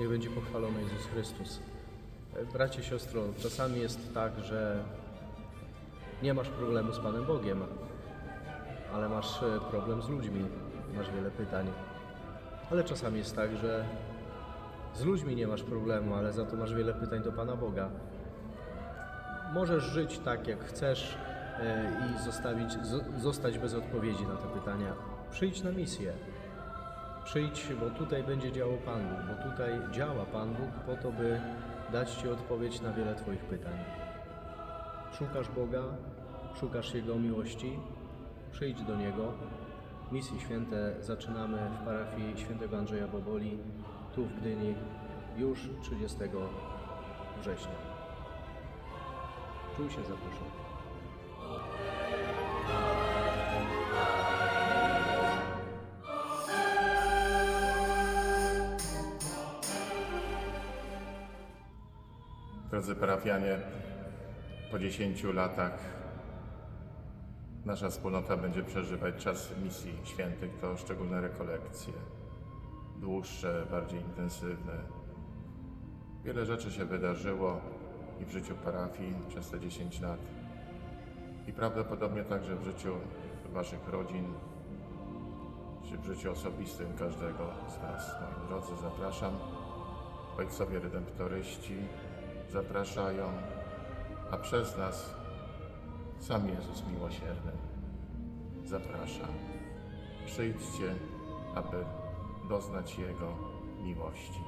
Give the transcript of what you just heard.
Niech będzie pochwalony Jezus Chrystus. E, Bracie, siostro, czasami jest tak, że nie masz problemu z Panem Bogiem, ale masz e, problem z ludźmi, masz wiele pytań. Ale czasami jest tak, że z ludźmi nie masz problemu, ale za to masz wiele pytań do Pana Boga. Możesz żyć tak, jak chcesz e, i zostawić, zo- zostać bez odpowiedzi na te pytania. Przyjdź na misję. Przyjdź, bo tutaj będzie działał Pan Bóg, bo tutaj działa Pan Bóg po to, by dać Ci odpowiedź na wiele Twoich pytań. Szukasz Boga, szukasz Jego miłości, przyjdź do Niego. Misje święte zaczynamy w parafii świętego Andrzeja Boboli, tu w Gdyni, już 30 września. Czuj się zaproszony. Drodzy parafianie, po 10 latach nasza wspólnota będzie przeżywać czas misji świętych. To szczególne rekolekcje, dłuższe, bardziej intensywne. Wiele rzeczy się wydarzyło i w życiu parafii przez te 10 lat, i prawdopodobnie także w życiu Waszych rodzin, czy w życiu osobistym każdego z Was. Moi drodzy, zapraszam. Ojcowie redemptoryści zapraszają, a przez nas sam Jezus miłosierny zaprasza. Przyjdźcie, aby doznać Jego miłości.